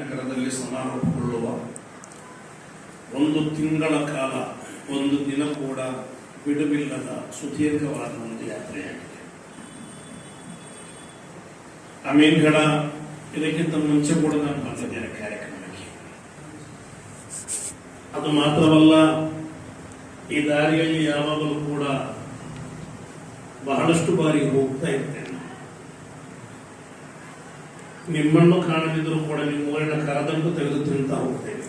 ನಗರದಲ್ಲಿ ಸಮಾರೋಪಗೊಳ್ಳುವ ಒಂದು ತಿಂಗಳ ಕಾಲ, ಒಂದು ದಿನ ಕೂಡ ಬಿಡುವಿಲ್ಲದ ಸುದೀರ್ಘವಾದ ಒಂದು ಯಾತ್ರೆಯಾಗಿದೆ. ಇದಕ್ಕೆ ಇದಕ್ಕಿಂತ ಮುಂಚೆ ಕೂಡ ನಾನು ಬಂದಿದ್ದೇನೆ ಕಾರ್ಯಕ್ರಮಕ್ಕೆ. ಅದು ಮಾತ್ರವಲ್ಲ, ಈ ದಾರಿಯಲ್ಲಿ ಯಾವಾಗಲೂ ಕೂಡ ಬಹಳಷ್ಟು ಬಾರಿ ಹೋಗ್ತಾ ಇರ್ತೇನೆ ನಿಮ್ಮನ್ನು ಕಾಣದಿದ್ದರೂ ಕೂಡ ನಿಮ್ಮ ಊರಿನ ಕರದಂಟು ತೆಗೆದು ತಿಂತಾ ಹೋಗ್ತೇವೆ.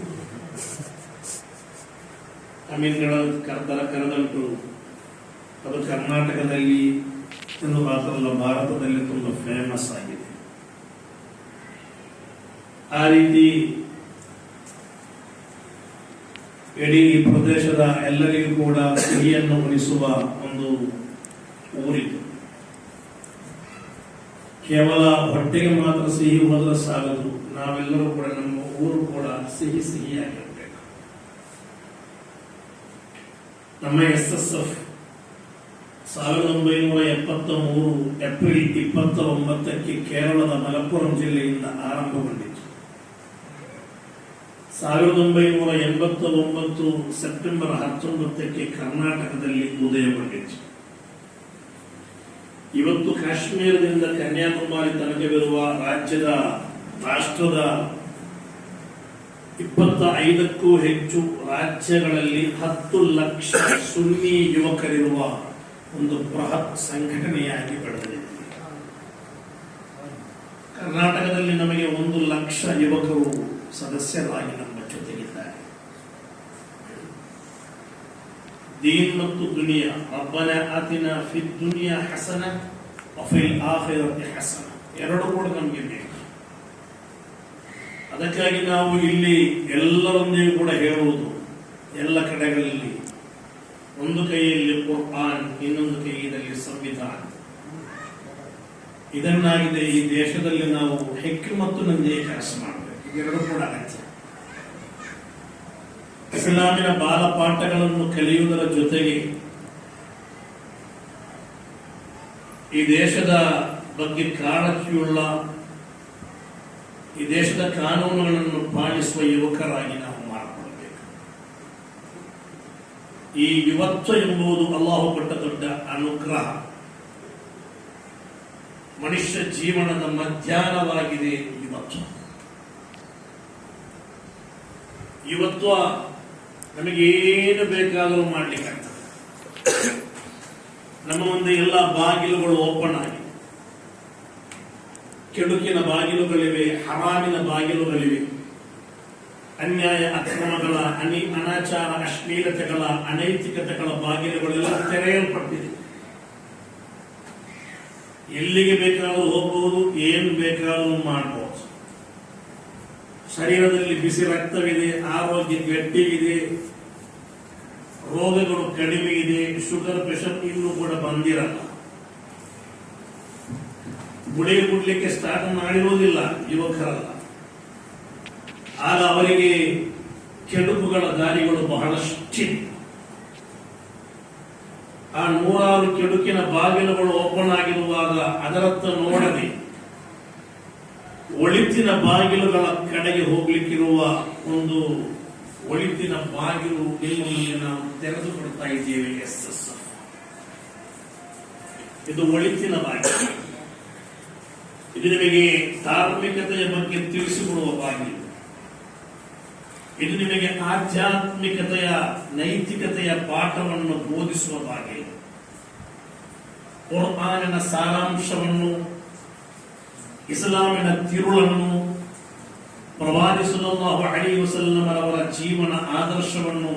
ಅಮೀನ್ಗಳ ಕರ್ತರ ಕರದಂಟು, ಅದು ಕರ್ನಾಟಕದಲ್ಲಿ ಎಂದು ಮಾತ್ರವಲ್ಲ ಭಾರತದಲ್ಲಿ ತುಂಬ ಫೇಮಸ್ ಆಗಿದೆ. ಆ ರೀತಿ ಇಡೀ ಪ್ರದೇಶದ ಎಲ್ಲರಿಗೂ ಕೂಡ ಸಿಹಿಯನ್ನು ಉಳಿಸುವ ಒಂದು ಊರಿದು. ಕೇವಲ ಹೊಟ್ಟೆಗೆ ಮಾತ್ರ ಸಿಹಿ ಹೋದ್ರೆ ಸಾಲದು. ನಾವೆಲ್ಲರೂ ಕೂಡ ನಮ್ಮ ಊರು ಕೂಡ ಸಿಹಿ ಸಿಹಿಯಾಗಿರಬೇಕು ನಮ್ಮ ಎಸ್ ಎಸ್ ಎಫ್ ಸಾವಿರದ ಒಂಬೈನೂರ ಎಪ್ಪತ್ತ ಮೂರು ಏಪ್ರಿಲ್ ಇಪ್ಪತ್ತ ಒಂಬತ್ತಕ್ಕೆ ಕೇರಳದ ಮಲಪ್ಪುರಂ ಜಿಲ್ಲೆಯಿಂದ ಆರಂಭಗೊಂಡಿತು. ಸಾವಿರದ ಒಂಬೈನೂರ ಎಂಬತ್ತ ಒಂಬತ್ತು ಸೆಪ್ಟೆಂಬರ್ ಹತ್ತೊಂಬತ್ತಕ್ಕೆ ಕರ್ನಾಟಕದಲ್ಲಿ ಉದಯಗೊಂಡಿತು. ಇವತ್ತು ಕಾಶ್ಮೀರದಿಂದ ಕನ್ಯಾಕುಮಾರಿ ತನಕವಿರುವ ರಾಜ್ಯದ ರಾಷ್ಟ್ರದ ಇಪ್ಪತ್ತ ಐದಕ್ಕೂ ಹೆಚ್ಚು ರಾಜ್ಯಗಳಲ್ಲಿ ಹತ್ತು ಲಕ್ಷ ಸುನ್ನಿ ಯುವಕರಿರುವ ಒಂದು ಬೃಹತ್ ಸಂಘಟನೆಯಾಗಿ ಬೆಳೆದಿದೆ. ಕರ್ನಾಟಕದಲ್ಲಿ ನಮಗೆ ಒಂದು ಲಕ್ಷ ಯುವಕರು ಸದಸ್ಯರಾಗಿ ನಮ್ಮ ದೀನ್ ಮತ್ತು ದುನಿಯಾ ರಬ್ಬನ ಆತಿನ ಫಿ ದುನಿಯಾ ಹಸನ ಅಫಿಲ್ ಆಖಿರತಿ ಹಸನ ಎರಡು ಕೂಡ ನಮಗೆ ಬೇಕು. ಅದಕ್ಕಾಗಿ ನಾವು ಇಲ್ಲಿ ಎಲ್ಲರೊಂದಿಗೂ ಕೂಡ ಹೇಳುವುದು, ಎಲ್ಲ ಕಡೆಗಳಲ್ಲಿ ಒಂದು ಕೈಯಲ್ಲಿ ಕುರ್ಆನ್, ಇನ್ನೊಂದು ಕೈಯಲ್ಲಿ ಸಂವಿಧಾನ. ಇದನ್ನಾಗಿದೆ ಈ ದೇಶದಲ್ಲಿ ನಾವು ಹೆಕ್ಕಿ ಮತ್ತು ನಂದಿಯ ಕೆಲಸ ಮಾಡಬೇಕು. ಇವೆರಡು ಕೂಡ ಅಗತ್ಯ ಇಸ್ಲಾಮಿನ ಬಾಲಪಾಠಗಳನ್ನು ಕಲಿಯುವುದರ ಜೊತೆಗೆ ಈ ದೇಶದ ಬಗ್ಗೆ ಕಾಳಜಿಯುಳ್ಳ ಈ ದೇಶದ ಕಾನೂನುಗಳನ್ನು ಪಾಲಿಸುವ ಯುವಕರಾಗಿ ನಾವು ಮಾಡಿಕೊಳ್ಬೇಕು ಈ ಯುವತ್ವ ಎಂಬುದು ಅಲ್ಲಾಹು ಕೊಟ್ಟ ದೊಡ್ಡ ಅನುಗ್ರಹ. ಮನುಷ್ಯ ಜೀವನದ ಮಧ್ಯಾಹ್ನವಾಗಿದೆ ಯುವತ್ವ. ಯುವತ್ವ ನಮಗೇನು ಬೇಕಾದರೂ ಮಾಡ್ಲಿಕ್ಕಾಗ್ತದೆ ನಮ್ಮ ಮುಂದೆ ಎಲ್ಲ ಬಾಗಿಲುಗಳು ಓಪನ್ ಆಗಿ. ಕೆಡುಕಿನ ಬಾಗಿಲುಗಳಿವೆ, ಹರಾಮಿನ ಬಾಗಿಲುಗಳಿವೆ. ಅನ್ಯಾಯ, ಅಕ್ರಮಗಳ, ಅನಿ, ಅನಾಚಾರ, ಅಶ್ಲೀಲತೆಗಳ, ಅನೈತಿಕತೆಗಳ ಬಾಗಿಲುಗಳೆಲ್ಲ ತೆರೆಯಲ್ಪಟ್ಟಿದೆ. ಎಲ್ಲಿಗೆ ಬೇಕಾದರೂ ಹೋಗಬಹುದು ಏನು ಬೇಕಾದರೂ ಮಾಡಬಹುದು ಶರೀರದಲ್ಲಿ ಬಿಸಿ ರಕ್ತವಿದೆ, ಆರೋಗ್ಯ ಗಟ್ಟಿಗಿದೆ, ರೋಗಗಳು ಕಡಿಮೆ ಇದೆ ಶುಗರ್ ಪ್ರೆಷರ್ ಇನ್ನೂ ಕೂಡ ಬಂದಿರಲ್ಲ. ಗುಳಿ ಕುಡ್ಲಿಕ್ಕೆ ಸ್ಟಾರ್ಟ್ ಮಾಡಿರುವುದಿಲ್ಲ ಯುವಕರಲ್ಲ. ಆಗ ಅವರಿಗೆ ಕೆಡುಕುಗಳ ದಾರಿಗಳು ಬಹಳಷ್ಟಿವೆ ಆ ನೂರಾರು ಕೆಡುಕಿನ ಬಾಗಿಲುಗಳು ಓಪನ್ ಆಗಿರುವಾಗ ಅದರತ್ತ ನೋಡದೆ ಒಳಿತಿನ ಬಾಗಿಲುಗಳ ಕಡೆಗೆ ಹೋಗ್ಲಿಕ್ಕಿರುವ ಒಂದು ಒಳಿತಿನ ಬಾಗಿಲು ನಾವು ತೆರೆದುಕೊಡ್ತಾ ಇದ್ದೇವೆ, ಎಸ್ ಎಸ್ ಇದು ಒಳಿತಿನ ಬಾಗಿಲು. ಇದು ನಿಮಗೆ ಧಾರ್ಮಿಕತೆಯ ಬಗ್ಗೆ ತಿಳಿಸಿಕೊಡುವ ಬಾಗಿಲು. ಇದು ನಿಮಗೆ ಆಧ್ಯಾತ್ಮಿಕತೆಯ, ನೈತಿಕತೆಯ ಪಾಠವನ್ನು ಬೋಧಿಸುವ ಬಾಗಿಲು. ಕುರ್ಆನಿನ ಸಾರಾಂಶವನ್ನು ಇಸ್ಲಾಮಿನ ತಿರುಳನ್ನು ಪ್ರವಾದಿ ಸಲ್ಲಲ್ಲಾಹು ಅಲೈಹಿ ವಸಲ್ಲಂ ಅವರ ಜೀವನ ಆದರ್ಶವನ್ನು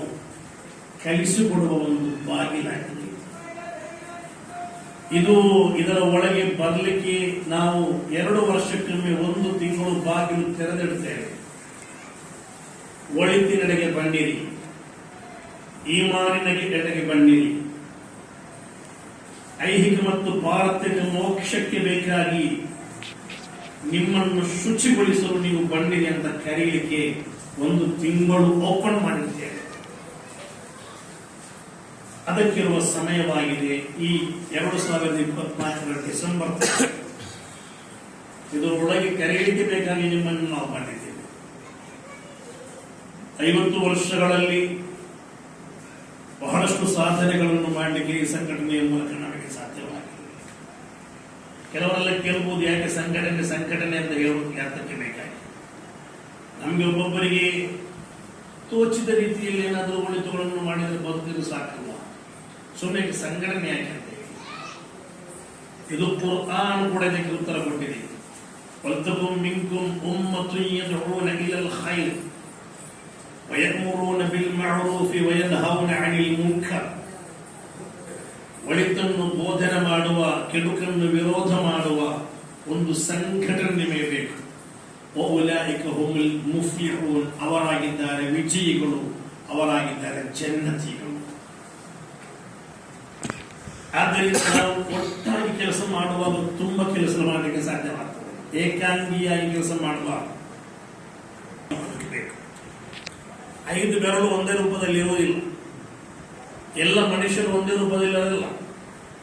ಕಲಿಸಿಕೊಡುವ ಒಂದು ಬಾಗಿಲಾಗಿದೆ. ಇದು ಇದರ ಒಳಗೆ ಬರಲಿಕ್ಕೆ ನಾವು ಎರಡು ವರ್ಷಕ್ಕೊಮ್ಮೆ ಒಂದು ತಿಂಗಳು ಬಾಗಿಲು ತೆರೆದಿಡುತ್ತೇವೆ ಒಳಿತಿನೆಡೆಗೆ ಈ ಮಾನಿನ ಗಿಡಗೆ ಬಂದಿರಿ ಐಹಿಕ ಮತ್ತು ಭಾರತಕ್ಕೆ ಮೋಕ್ಷಕ್ಕೆ ಬೇಕಾಗಿ ನಿಮ್ಮನ್ನು ಶುಚಿಗೊಳಿಸಲು ನೀವು ಬಂದಿದೆ ಅಂತ ಕರೀಲಿಕ್ಕೆ ಒಂದು ತಿಂಗಳು ಓಪನ್ ಮಾಡಿದ್ದೇವೆ ಅದಕ್ಕಿರುವ ಸಮಯವಾಗಿದೆ ಈ ಎರಡು ಸಾವಿರದ ಇಪ್ಪತ್ನಾಲ್ಕರ ಡಿಸೆಂಬರ್ ಇದರೊಳಗೆ ಕರೆಯಲಿಕ್ಕೆ ಬೇಕಾಗಿ ನಿಮ್ಮನ್ನು ನಾವು ಮಾಡಿದ್ದೇವೆ ಐವತ್ತು ವರ್ಷಗಳಲ್ಲಿ ಬಹಳಷ್ಟು ಸಾಧನೆಗಳನ್ನು ಮಾಡಲಿಕ್ಕೆ ಈ ಸಂಘಟನೆಯ ಮೂಲಕ. ಕೆಲವರೆಲ್ಲ ಕೇಳ್ಬೋದು ಯಾಕೆ ಸಂಘಟನೆ ಸಂಘಟನೆ ಅಂತ ಹೇಳೋದು ಯಾತಕ್ಕೆ ಬೇಕಾಗಿ ನಮಗೆ ಒಬ್ಬೊಬ್ಬರಿಗೆ ತೋಚಿದ ರೀತಿಯಲ್ಲಿ ಏನಾದರೂ ಒಳಿತುಗಳನ್ನು ಮಾಡಿದರೆ ಬದುಕಿದ್ರು ಸಾಕಲ್ಲ ಸುಮ್ಮನೆ ಸಂಘಟನೆ ಯಾಕೆ ಅಂತ ಹೇಳಿ ಇದು ಕುರ್ಆನ್ ಕೂಡ ಇದಕ್ಕೆ ಉತ್ತರ ಕೊಟ್ಟಿದೆ ವಲ್ತಕುಂ ಮಿಂಕುಂ ಉಮ್ಮತುನ್ ಯದ್ಊನ ಇಲಲ್ ಖೈರ್ ويأمرون بالمعروف وينهون عن المنكر ಒಳಿತನ್ನು ಬೋಧನೆ ಮಾಡುವ ಕೆಡುಕನ್ನು ವಿರೋಧ ಮಾಡುವ ಒಂದು ಸಂಘಟನೆ ನಿಮಗೆ ಬೇಕು ಒಲಾಯಿಕ ಹುಮುಲ್ ಮುಫ್ಲಿಹೂನ್ ಅವರಾಗಿದ್ದಾರೆ ವಿಜಯಿಗಳು ಅವರಾಗಿದ್ದಾರೆ ಜನ್ನತಿಗಳು ಆದ್ದರಿಂದ ನಾವು ಒಟ್ಟಾಗಿ ಕೆಲಸ ಮಾಡುವಾಗ ತುಂಬಾ ಕೆಲಸ ಮಾಡಲಿಕ್ಕೆ ಸಾಧ್ಯವಾಗ್ತದೆ ಏಕಾಂಗಿಯಾಗಿ ಕೆಲಸ ಮಾಡುವ ಬದುಕಬೇಕು ಐದು ಬೆರಳು ಒಂದೇ ರೂಪದಲ್ಲಿ ಇರುವುದಿಲ್ಲ ಎಲ್ಲ ಮನುಷ್ಯರು ಒಂದೇ ರೂಪದಲ್ಲಿ ಇರೋದಿಲ್ಲ.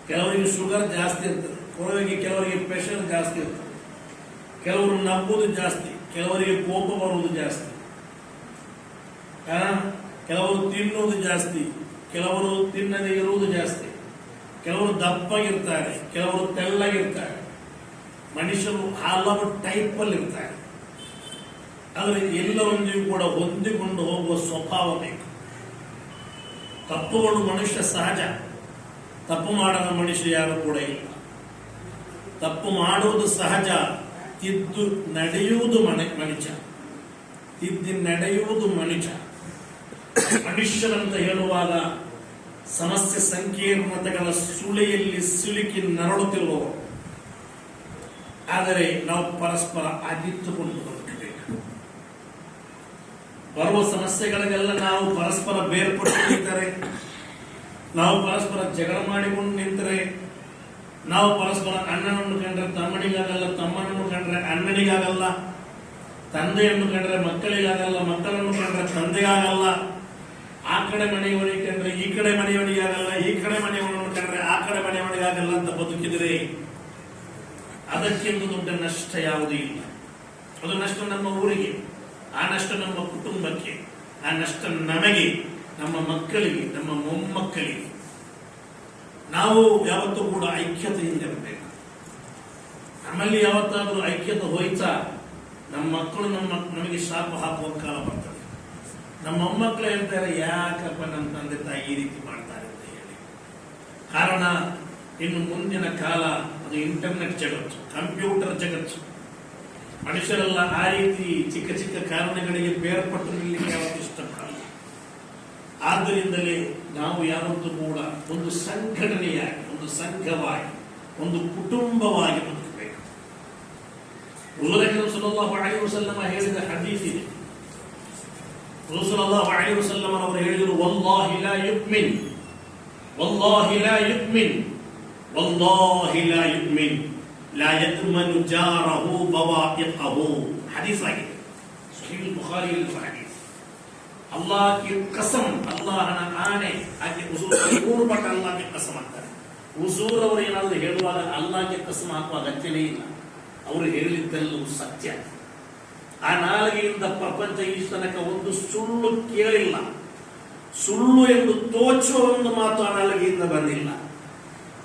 ಕೆಲವರಿಗೆ ಶುಗರ್ ಜಾಸ್ತಿ ಇರ್ತದೆ. ಕೆಲವರಿಗೆ ಕೆಲವರಿಗೆ ಪ್ರೆಷರ್ ಜಾಸ್ತಿ ಇರ್ತದೆ. ಕೆಲವರು ನಗುವುದು ಜಾಸ್ತಿ. ಕೆಲವರಿಗೆ ಕೋಪ ಬರುವುದು ಜಾಸ್ತಿ. ಕೆಲವರು ತಿನ್ನುವುದು ಜಾಸ್ತಿ. ಕೆಲವರು ತಿನ್ನದೆ ಇರುವುದು ಜಾಸ್ತಿ. ಕೆಲವರು ದಪ್ಪಾಗಿರ್ತಾರೆ. ಕೆಲವರು ತೆಳ್ಳಗಿರ್ತಾರೆ. ಮನುಷ್ಯರು ಹಲವು ಟೈಪ್ ಅಲ್ಲಿ ಇರ್ತಾರೆ. ಆದರೆ ಎಲ್ಲರೊಂದಿಗೂ ಕೂಡ ಹೊಂದಿಕೊಂಡು ಹೋಗುವ ಸ್ವಭಾವ ಬೇಕು. ತಪ್ಪುಗಳು ಮನುಷ್ಯ ಸಹಜ. ತಪ್ಪು ಮಾಡದ ಮನುಷ್ಯ ಯಾರು ಕೂಡ ಇಲ್ಲ. ತಪ್ಪು ಮಾಡುವುದು ಸಹಜ. ತಿದ್ದು ನಡೆಯುವುದು ಮನೆ, ಮನುಷ್ಯ. ತಿದ್ದು ನಡೆಯುವುದು ಮನುಷ್ಯ. ಮನುಷ್ಯರಂತ ಹೇಳುವಾಗ ಸಮಸ್ಯೆ ಸಂಕೀರ್ಣತೆಗಳ ಸುಳಿಯಲ್ಲಿ ಸಿಲುಕಿ ನರಳುತ್ತಿರುವವರು. ಆದರೆ ನಾವು ಪರಸ್ಪರ ಅದಿತ್ತುಕೊಂಡು ಬರುವ ಸಮಸ್ಯೆಗಳಿಗೆಲ್ಲ ನಾವು ಪರಸ್ಪರ ಬೇರ್ಪಟ್ಟು ನಿಂತರೆ ನಾವು ಪರಸ್ಪರ ಜಗಳ ಮಾಡಿಕೊಂಡು ನಿಂತರೆ, ನಾವು ಪರಸ್ಪರ ಅಣ್ಣನನ್ನು ಕಂಡ್ರೆ ತಮ್ಮನಿಗಾಗಲ್ಲ, ತಮ್ಮನನ್ನು ಕಂಡ್ರೆ ಅಣ್ಣನಿಗಾಗಲ್ಲ, ತಂದೆಯನ್ನು ಕಂಡ್ರೆ ಮಕ್ಕಳಿಗಾಗಲ್ಲ, ಮಕ್ಕಳನ್ನು ಕಂಡ್ರೆ ತಂದೆಗಾಗಲ್ಲ, ಆ ಕಡೆ ಮನೆಯವನಿಗೆ ಕಂಡ್ರೆ ಈ ಕಡೆ ಮನೆಯವನಿಗಾಗಲ್ಲ, ಈ ಕಡೆ ಮನೆಯವನನ್ನು ಕಂಡ್ರೆ ಆ ಕಡೆ ಮನೆಯವನಿಗಾಗಲ್ಲ ಅಂತ ಬದುಕಿದರೆ ಅದಕ್ಕಿಂತ ದೊಡ್ಡ ನಷ್ಟ ಯಾವುದೂ ಇಲ್ಲ. ಅದು ನಷ್ಟ ನಮ್ಮ ಊರಿಗೆ. ಆ ನಷ್ಟ ನಮ್ಮ ಕುಟುಂಬಕ್ಕೆ, ಆ ನಷ್ಟ ನಮಗೆ, ನಮ್ಮ ಮಕ್ಕಳಿಗೆ, ನಮ್ಮ ಮೊಮ್ಮಕ್ಕಳಿಗೆ. ನಾವು ಯಾವತ್ತೂ ಕೂಡ ಐಕ್ಯತೆಯಿಂದ ಇರಬೇಕು. ನಮ್ಮಲ್ಲಿ ಯಾವತ್ತಾದರೂ ಐಕ್ಯತೆ ಹೋಯ್ತಾ ನಮ್ಮ ಮಕ್ಕಳು ನಮ್ಮ ನಮಗೆ ಶಾಪ ಹಾಕುವ ಕಾಲ ಬರ್ತದೆ. ನಮ್ಮ ಮೊಮ್ಮಕ್ಕಳು ಹೇಳ್ತಾರೆ, ಯಾಕಪ್ಪ ನನ್ನ ತಂದೆ ತಾಯಿ ಈ ರೀತಿ ಮಾಡ್ತಾರೆ ಅಂತ ಹೇಳಿ. ಕಾರಣ, ಇನ್ನು ಮುಂದಿನ ಕಾಲ ಅದು ಇಂಟರ್ನೆಟ್ ಜಗತ್ತು, ಕಂಪ್ಯೂಟರ್ ಜಗತ್ತು. ಮನುಷ್ಯರೆಲ್ಲ ಆ ರೀತಿ ಚಿಕ್ಕ ಚಿಕ್ಕ ಕಾರಣಗಳಿಗೆ ಬೇರ್ಪಟ್ಟು ನಿಲ್ಲಕ್ಕೆ ಯಾವತ್ತೂ ಇಷ್ಟಪಡಲ್ಲ ಆದ್ದರಿಂದಲೇ ನಾವು ಯಾವತ್ತೂ ಕೂಡ ಒಂದು ಸಂಘಟನೆಯಾಗಿ ಒಂದು ಸಂಘವಾಗಿ ಒಂದು ಕುಟುಂಬವಾಗಿ ಬದುಕಬೇಕು ಹುಜೂರ್ ಸಲ್ಲಲ್ಲಾಹು ಅಲೈಹಿ ವಸಲ್ಲಮ ಹೇಳಿದ ಹದೀಸ್ ಇದೆ ಹುಜೂರ್ ಸಲ್ಲಲ್ಲಾಹು ಅಲೈಹಿ ವಸಲ್ಲಮ ಅವರು ಹೇಳಿದರು ವಲ್ಲಾಹಿ ಲಾ ಯುಕ್ಮಿನ್ ವಲ್ಲಾಹಿ ಲಾ ಯುಕ್ಮಿನ್ ವಲ್ಲಾಹಿ ಲಾ ಯುಕ್ಮಿನ್ ಲಾ ಯತ್ಮನು ಜಾರಹು ಬವಾಯಿಕಹು ಹದೀಸ್ ಆಗಿದೆ ಸಹೀಹ್ ಬುಖಾರಿಯಲ್ಲಿ ಹದೀಸ್ ಅಲ್ಲಾಹಿ ಕಸಂ ಅಲ್ಲಾಹನ ಆಣೆ ಹಾಗೆ ಹುಜೂರ್ ಮೂರು ಪಟ್ಟ ಅಲ್ಲಾಹ್ಗೆ ಕಸಂ ಅಂತಾರೆ ಹುಜೂರ್ ಅವರು ಏನಾದರೂ ಹೇಳುವಾಗ ಅಲ್ಲಾಹ್ಗೆ ಕಸಂ ಹಾಕುವ ಅಗತ್ಯನೇ ಇಲ್ಲ ಅವರು ಹೇಳಿದ್ದೆಲ್ಲವೂ ಸತ್ಯ ಆ ನಾಲಿಗೆಯಿಂದ ಪ್ರಪಂಚ ಈ ತನಕ ಒಂದು ಸುಳ್ಳು ಕೇಳಿಲ್ಲ ಸುಳ್ಳು ಎಂದು ತೋಚುವ ಒಂದು ಮಾತು ಆ ನಾಲಿಗೆಯಿಂದ ಬಂದಿಲ್ಲ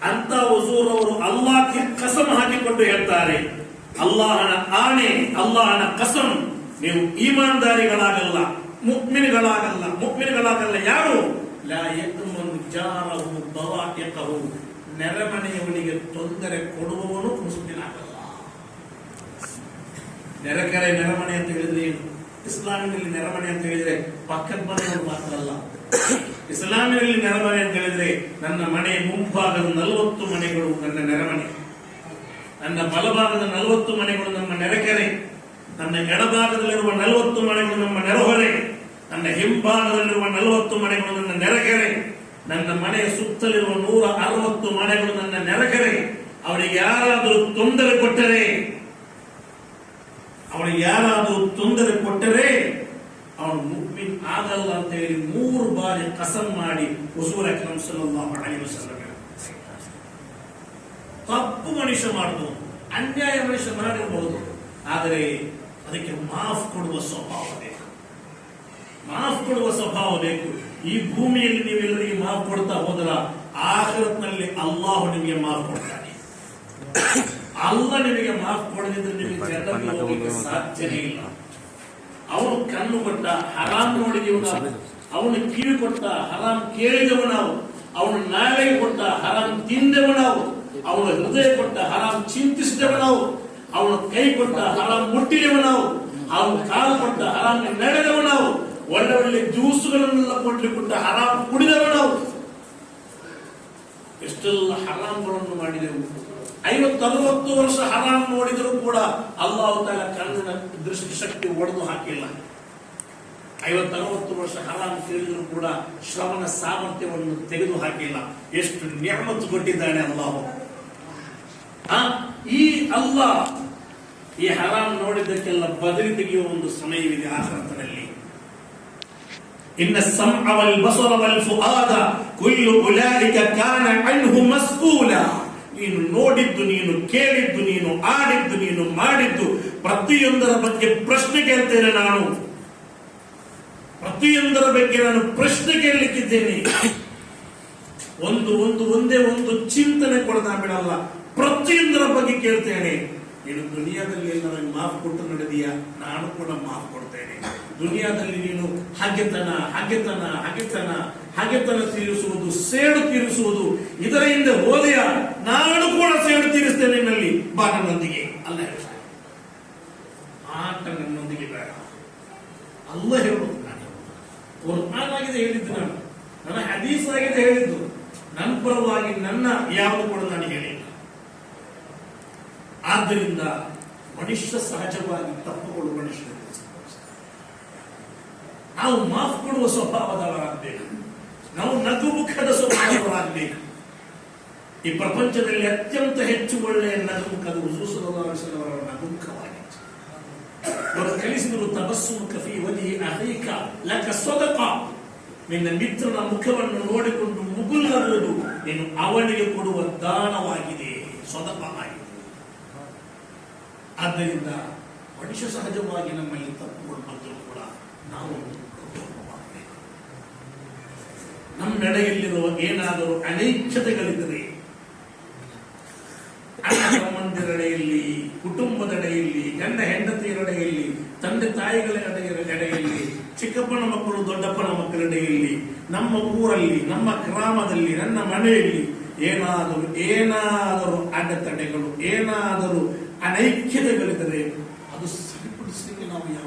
ಅಂತ ಹುಜೂರ್ ಅವರು ಅಲ್ಲಾಹ್ಗೆ ಕಸಂ ಹಾಕಿಕೊಂಡು ಹೇಳ್ತಾರೆ. ಅಲ್ಲಾಹನ ಆಣೆ, ಅಲ್ಲಾಹನ ಕಸಂ ನೀವು ಈಮಾನ್ದಾರಿಗಳಾಗಲ್ಲ, ಮುಕ್ಮಿನ್ಗಳಾಗಲ್ಲ. ಮುಕ್ಮಿನ್ಗಳಾಗಲ್ಲ ಯಾರು? ನೆರೆಮನೆಯವನಿಗೆ ತೊಂದರೆ ಕೊಡುವವನು ಮುಸ್ಲಿನಾಗಲ್ಲ ನೆರೆಕೆರೆ ನೆರೆಮನೆ ಅಂತ ಹೇಳಿದ್ರೆ ಏನು? ಇಸ್ಲಾಮಿನಲ್ಲಿ ನೆರೆಮನೆ ಅಂತ ಹೇಳಿದ್ರೆ ಪಕ್ಕದ ಮನೆಯವರು ಮಾತ್ರ ಅಲ್ಲ. ಇಸ್ಲಾಮಿನಲ್ಲಿ ನೆರೆಮನೆ ಅಂತ ಹೇಳಿದ್ರೆ ನನ್ನ ಮನೆ ಮುಂಭಾಗದ ನಲವತ್ತು ಮನೆಗಳು ನನ್ನ ನೆರೆಮನೆ. ನನ್ನ ಬಲಭಾಗದ ನಲವತ್ತು ಮನೆಗಳು ನಮ್ಮ ನೆರೆಕೆರೆ. ನನ್ನ ಎಡಭಾಗದಲ್ಲಿರುವ ನಲವತ್ತು ಮನೆಗಳು ನಮ್ಮ ನೆರೆಹೊರೆ. ನನ್ನ ಹಿಂಭಾಗದಲ್ಲಿರುವ ನಲವತ್ತು ಮನೆಗಳು ನನ್ನ ನೆರೆಕೆರೆ. ನನ್ನ ಮನೆಯ ಸುತ್ತಲಿರುವ ನೂರ ಅರವತ್ತು ಮನೆಗಳು ನನ್ನ ನೆರೆಕೆರೆ. ಅವರಿಗೆ ಯಾರಾದರೂ ತೊಂದರೆ ಕೊಟ್ಟರೆ ಅವನಿಗೆ ಯಾರಾದರೂ ತೊಂದರೆ ಕೊಟ್ಟರೆ, ಅವನು ಮುಕ್ಮಿನ್ ಆಗಲ್ಲ ಅಂತ ಹೇಳಿ ಮೂರು ಬಾರಿ ಕಸಂ ಮಾಡಿ ಹುಸೂರ್ ಅಕ್ರಮ್ ಸಲ್ಲಲ್ಲಾಹು ಅಲೈಹಿ ತಪ್ಪು ಮನುಷ್ಯ ಮಾಡಬಹುದು ಅನ್ಯಾಯ ಮನುಷ್ಯ ಮಾಡಿರಬಹುದು ಆದರೆ ಅದಕ್ಕೆ ಮಾಫ್ ಕೊಡುವ ಸ್ವಭಾವ ಬೇಕು. ಮಾಫ್ ಕೊಡುವ ಸ್ವಭಾವ ಬೇಕು. ಈ ಭೂಮಿಯಲ್ಲಿ ನೀವೆಲ್ಲರಿಗೆ ಮಾಫ್ ಕೊಡ್ತಾ ಹೋದ್ರ ಆಖರತ್ನಲ್ಲಿ ಅಲ್ಲಾಹು ನಿಮಗೆ ಮಾಫ್ ಕೊಡ್ತಾನೆ. ಅಲ್ಲ ನಿಮಗೆ ಮಾಫ್ ಕೊಡದಿದ್ರೆ ನಿಮಗೆ ಸಾಧ್ಯನೇ ಇಲ್ಲ. ಅವನು ಕಣ್ಣು ಕೊಟ್ಟ ಹರಾಮ್ ನೋಡಿದವ ನಾವು ಅವನು ಕಿವಿ ಕೊಟ್ಟ ಹರಾಮ್ ಕೇಳಿದವ ನಾವು. ಅವನು ನಾಲಿಗೆ ಕೊಟ್ಟ ಹರಾಮ್ ತಿಂದೆವು ನಾವು. ಅವನ ಹೃದಯ ಕೊಟ್ಟ ಹರಾಮ್ ಚಿಂತಿಸಿದೆವು ನಾವು. ಅವನ ಕೈ ಕೊಟ್ಟ ಹರಾಮ್ ಮುಟ್ಟಿದೆವು ನಾವು. ಅವನ ಕಾಲು ಕೊಟ್ಟ ಹರಾಮ್ ನಡೆದೆವು ನಾವು. ಒಳ್ಳೆ ಒಳ್ಳೆ ಜ್ಯೂಸುಗಳನ್ನೆಲ್ಲ ಕೊಡ್ಲಿ ಕೊಟ್ಟ ಹರಾಮ್ ಕುಡಿದೆವು ನಾವು. ಎಷ್ಟೆಲ್ಲ ಹರಾಮ್ಗಳನ್ನು ಮಾಡಿದೆವು. ಐವತ್ತರವತ್ತು ವರ್ಷ ಹರಾಮ್ ನೋಡಿದರೂ ಕೂಡ ಅಲ್ಲಾಹು ಅವತಾರ ಕಣ್ಣಿನ ದೃಷ್ಟಿಶಕ್ತಿ ಒಡೆದು ಹಾಕಿಲ್ಲ. ಐವತ್ತರವತ್ತು ವರ್ಷ ಹರಾಮ್ ಕೇಳಿದರೂ ಕೂಡ ಶ್ರವಣ ಸಾಮರ್ಥ್ಯವನ್ನು ತೆಗೆದು ಹಾಕಿಲ್ಲ. ಎಷ್ಟು ನ್ಯಾಮತ್ತು ಕೊಟ್ಟಿದ್ದಾನೆ ಅಲ್ಲಾಹು. ಈ ಅಲ್ಲ ಈ ಹರಾಮ್ ನೋಡಿದ್ದಕ್ಕೆಲ್ಲ ಬದಲಿ ತೆಗೆಯುವ ಒಂದು ಸಮಯವಿದೆ ಆಹ್ರತದಲ್ಲಿ ಇನ್ನ ಸಂಅವಲ್ ಬಸರವಲ್ ಫುಆದ ಕುಲ್ಲು ಉಲಾಯಿಕ ಕಾನ ಅನ್ಹು ಮಸ್ಕೂಲ ನೀನು ನೋಡಿದ್ದು, ನೀನು ಕೇಳಿದ್ದು, ನೀನು ಆಡಿದ್ದು, ನೀನು ಮಾಡಿದ್ದು ಪ್ರತಿಯೊಂದರ ಬಗ್ಗೆ ಪ್ರಶ್ನೆ ಕೇಳ್ತೇನೆ ನಾನು. ಪ್ರತಿಯೊಂದರ ಬಗ್ಗೆ ನಾನು ಪ್ರಶ್ನೆ ಕೇಳಲಿಕ್ಕಿದ್ದೇನೆ. ಒಂದು ಒಂದು, ಒಂದೇ ಒಂದು ಚಿಂತನೆ ಕೊಡದಾ ಬಿಡಲ್ಲ ಪ್ರತಿಯೊಂದರ ಬಗ್ಗೆ ಕೇಳ್ತೇನೆ. ನೀನು ದುನಿಯಾದಲ್ಲಿ ನನಗೆ ಮಾಫ್ ಕೊಟ್ಟು ನಡೆದೀಯಾ? ನಾನು ಕೂಡ ಮಾಫ್ ಕೊಡ್ತೇನೆ. ದುನಿಯಾದಲ್ಲಿ ನೀನು ಹಾಗೆತನ ಹಾಗೆತನ ಹಾಗೆತನ ಹಾಗೆತನ ತೀರಿಸುವುದು, ಸೇಡು ತೀರಿಸುವುದು, ಇದರ ಹಿಂದೆ ಹೋದೆಯ? ನಾನು ಕೂಡ ಸೇಡು ತೀರಿಸ್ತೇನೆ ನಿನ್ನಲ್ಲಿ. ಬಾ ನನ್ನೊಂದಿಗೆ. ಅಲ್ಲ ಹೇಳ್ತಾನೆ. ಆಟ ನನ್ನೊಂದಿಗೆ ಬೇಡ. ಅಲ್ಲ ಹೇಳೋದು ನಾನು. ಕುರ್ಆನ್ ಆಗಿದೆ ಹೇಳಿದ್ದು ನಾನು. ನನ್ನ ಹದೀಸ್ ಆಗಿದೆ ಹೇಳಿದ್ದು. ನನ್ನ ಪರವಾಗಿ ನನ್ನ ಯಾವುದು ಕೂಡ ನಾನು ಹೇಳಿಲ್ಲ. ಆದ್ದರಿಂದ ಮನುಷ್ಯ ಸಹಜವಾಗಿ ತಪ್ಪುಗಳು ಮನುಷ್ಯನಿಗೆ ನಾವು ಮಾಫ್ ಕೊಡುವ ಸ್ವಭಾವದವರಾಗಬೇಕು. ನಾವು ನಗುಮುಖದ ಸ್ವಭಾವದವರಾಗಬೇಕು. ಈ ಪ್ರಪಂಚದಲ್ಲಿ ಅತ್ಯಂತ ಹೆಚ್ಚು ಒಳ್ಳೆಯ ನಗುಮುಖದ ಹುಸೂಸಲವರ ನಗುಮುಖವಾಗಿತ್ತು ಅವರು ಕಲಿಸಿದರು ತಪಸ್ಸು ಕಫಿ ಒಲಿ ಅಹೈಕ ಲಕ ಸ್ವಗಪ ನಿನ್ನ ಮಿತ್ರನ ಮುಖವನ್ನು ನೋಡಿಕೊಂಡು ಮುಗುಲ್ಲರುವುದು ನೀನು ಅವನಿಗೆ ಕೊಡುವ ದಾನವಾಗಿದೆ ಸ್ವತಪವಾಗಿದೆ ಆದ್ದರಿಂದ ಮನುಷ್ಯ ಸಹಜವಾಗಿ ನಮ್ಮಲ್ಲಿ ತಪ್ಪುಗಳು ಬಂದರೂ ಕೂಡ ನಾವು ನಮ್ಮ ನಡೆಯಲ್ಲಿರುವ ಏನಾದರೂ ಅನೈಕ್ಯತೆಗಳಿದ್ದರೆ ಅಣ್ಣ ತಮ್ಮಂದಿರಡೆಯಲ್ಲಿ ಕುಟುಂಬದಡೆಯಲ್ಲಿ ಗಂಡ ಹೆಂಡತಿಯರಡೆಯಲ್ಲಿ ತಂದೆ ತಾಯಿಗಳ ಎಡೆಯ- ಎಡೆಯಲ್ಲಿ ಚಿಕ್ಕಪ್ಪನ ಮಕ್ಕಳು ದೊಡ್ಡಪ್ಪನ ಮಕ್ಕಳಡೆಯಲ್ಲಿ ನಮ್ಮ ಊರಲ್ಲಿ, ನಮ್ಮ ಗ್ರಾಮದಲ್ಲಿ, ನನ್ನ ಮನೆಯಲ್ಲಿ ಏನಾದರೂ ಏನಾದರೂ ಅಡೆತಡೆಗಳು, ಏನಾದರೂ ಅನೈಕ್ಯತೆಗಳಿದ್ದರೆ ಅದು ಸರಿಪಡಿಸಲಿಕ್ಕೆ ನಾವು ಯಾವ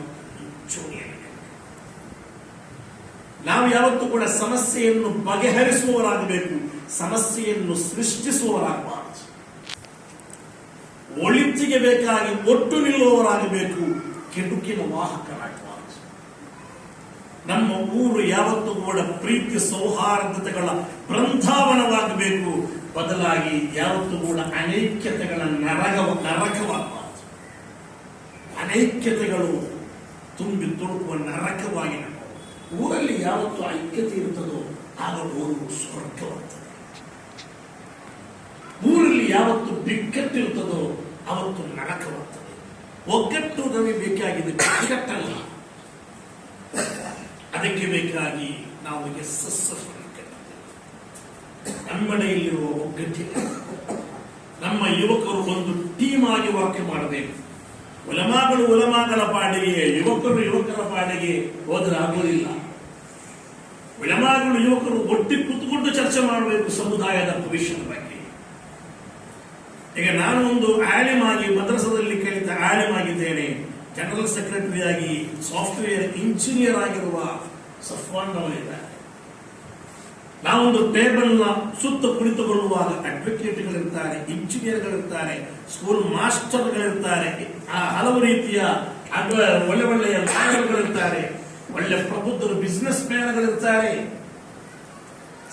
ನಾವು ಯಾವತ್ತೂ ಕೂಡ ಸಮಸ್ಯೆಯನ್ನು ಬಗೆಹರಿಸುವವರಾಗಬೇಕು, ಸಮಸ್ಯೆಯನ್ನು ಸೃಷ್ಟಿಸುವವರಾಗಬಾರದು. ಒಳಿತಿಗೆ ಬೇಕಾಗಿ ಒಟ್ಟು ನಿಲ್ಲುವವರಾಗಬೇಕು, ಕೆಡುಕಿನ ವಾಹಕರಾಗಬಾರದು. ನಮ್ಮ ಊರು ಯಾವತ್ತೂ ಕೂಡ ಪ್ರೀತಿ ಸೌಹಾರ್ದತೆಗಳ ಬೃಂದಾವನವಾಗಬೇಕು ಬದಲಾಗಿ ಯಾವತ್ತೂ ಕೂಡ ಅನೈಕ್ಯತೆಗಳ ನರಗವ, ನರಕವಾಗಬಾರದು. ಅನೈಕ್ಯತೆಗಳು ತುಂಬಿ ತುಳುಕುವ ನರಕವಾಗಿ ಊರಲ್ಲಿ ಯಾವತ್ತು ಐಕ್ಯತೆ ಇರುತ್ತದೋ ಆಗ ಊರು ಸ್ವರ್ಗವಾಗ್ತದೆ ಊರಲ್ಲಿ ಯಾವತ್ತು ಬಿಕ್ಕಟ್ಟಿರುತ್ತದೋ ಅವತ್ತು ನರಕವಾಗ್ತದೆ. ಒಗ್ಗಟ್ಟು ನಮಗೆ ಬೇಕಾಗಿದೆ ಬಿಕ್ಕಟ್ಟಲ್ಲ. ಅದಕ್ಕೆ ಬೇಕಾಗಿ ನಾವು ಯಶಸ್ಸನ್ನು ನಮ್ಮನೆಯಲ್ಲಿರುವ ಒಗ್ಗಟ್ಟಿಗೆ ನಮ್ಮ ಯುವಕರು ಒಂದು ಟೀಮ್ ಆಗಿ ವಾಕ್ಯ ಮಾಡಬೇಕು. ಉಲಮಾಗಳು ಉಲಮಾಗಳ ಪಾಡಿಗೆ ಯುವಕರು ಯುವಕರ ಪಾಡಿಗೆ ಹೋದ್ರೆ ಆಗೋದಿಲ್ಲ. ಉಲಮಾಗಳು ಯುವಕರು ಒಟ್ಟಿ ಕೂತ್ಕೊಂಡು ಚರ್ಚೆ ಮಾಡಬೇಕು ಸಮುದಾಯದ ಭವಿಷ್ಯದ ಬಗ್ಗೆ. ಈಗ ನಾನು ಒಂದು ಆಲಿಮ್ ಆಗಿ ಮದ್ರಸದಲ್ಲಿ ಕಲಿತ ಆಲಿಮ್ ಆಗಿದ್ದೇನೆ ಜನರಲ್ ಸೆಕ್ರೆಟರಿ ಆಗಿ ಸಾಫ್ಟ್ವೇರ್ ಇಂಜಿನಿಯರ್ ಆಗಿರುವ ಸಫ್ವಾನ್ ಅವರಿದ್ದಾರೆ ನಾವೊಂದು ಟೇಬಲ್ನ ಸುತ್ತ ಕುಳಿತುಕೊಳ್ಳುವಾಗ ಅಡ್ವೊಕೇಟ್ಗಳಿರ್ತಾರೆ ಇಂಜಿನಿಯರ್ಗಳಿರ್ತಾರೆ ಸ್ಕೂಲ್ ಮಾಸ್ಟರ್ಗಳಿರ್ತಾರೆ ಆ ಹಲವು ರೀತಿಯ ಒಳ್ಳೆ ಒಳ್ಳೆಯ ಲಾಯರ್ಗಳಿರ್ತಾರೆ ಒಳ್ಳೆ ಪ್ರಬುದ್ಧರು ಬಿಸಿನೆಸ್ ಮ್ಯಾನ್ಗಳಿರ್ತಾರೆ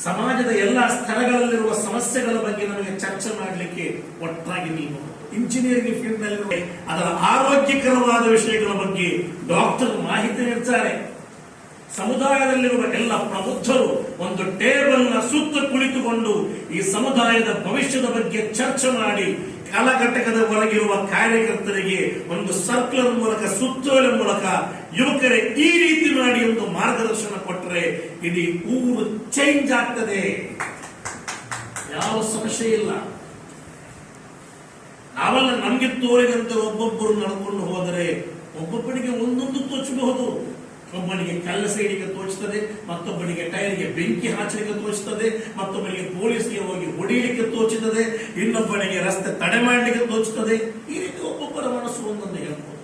ಸಮಾಜದ ಎಲ್ಲ ಸ್ಥಳಗಳಲ್ಲಿರುವ ಸಮಸ್ಯೆಗಳ ಬಗ್ಗೆ ನಮಗೆ ಚರ್ಚೆ ಮಾಡಲಿಕ್ಕೆ ಒಟ್ಟಾಗಿ ನೀವು ಇಂಜಿನಿಯರಿಂಗ್ ಫೀಲ್ಡ್ನಲ್ಲಿ ಅದರ ಆರೋಗ್ಯಕರವಾದ ವಿಷಯಗಳ ಬಗ್ಗೆ ಡಾಕ್ಟರ್ ಮಾಹಿತಿ ನೀಡ್ತಾರೆ. ಸಮುದಾಯದಲ್ಲಿರುವ ಎಲ್ಲ ಪ್ರಬುದ್ಧರು ಒಂದು ಟೇಬಲ್ನ ಸುತ್ತ ಕುಳಿತುಕೊಂಡು ಈ ಸಮುದಾಯದ ಭವಿಷ್ಯದ ಬಗ್ಗೆ ಚರ್ಚೆ ಮಾಡಿ ಕಲಾ ಘಟಕದ ಒಳಗಿರುವ ಕಾರ್ಯಕರ್ತರಿಗೆ ಒಂದು ಸರ್ಕ್ಯುಲರ್ ಮೂಲಕ, ಸುತ್ತೋಲೆ ಮೂಲಕ ಯುವಕರೇ ಈ ರೀತಿ ಮಾಡಿ ಒಂದು ಮಾರ್ಗದರ್ಶನ ಕೊಟ್ಟರೆ ಇಡೀ ಊರು ಚೇಂಜ್ ಆಗ್ತದೆ. ಯಾವ ಸಮಸ್ಯೆ ಇಲ್ಲ. ನಾವೆಲ್ಲ ನಮ್ಗೆ ತೋರಿದಂತೆ ಒಬ್ಬೊಬ್ಬರು ನಡ್ಕೊಂಡು ಹೋದರೆ ಒಬ್ಬೊಬ್ಬರಿಗೆ ಒಂದೊಂದು ತೋಚಬಹುದು ಒಬ್ಬನಿಗೆ ಕಲ್ಲ ಸೈಡಿಗೆ ತೋಚುತ್ತದೆ ಮತ್ತೊಬ್ಬನಿಗೆ ಟೈರ್ಗೆ ಬೆಂಕಿ ಹಾಚಲಿಕ್ಕೆ ತೋಚುತ್ತದೆ ಮತ್ತೊಬ್ಬನಿಗೆ ಪೊಲೀಸ್ಗೆ ಹೋಗಿ ಹೊಡಿಲಿಕ್ಕೆ ತೋಚುತ್ತದೆ ಇನ್ನೊಬ್ಬನಿಗೆ ರಸ್ತೆ ತಡೆ ಮಾಡಲಿಕ್ಕೆ ತೋಚುತ್ತದೆ ಈ ರೀತಿ ಒಬ್ಬೊಬ್ಬರ ಮನಸ್ಸು ಒಂದೊಂದು ಹೇಳ್ಬೋದು.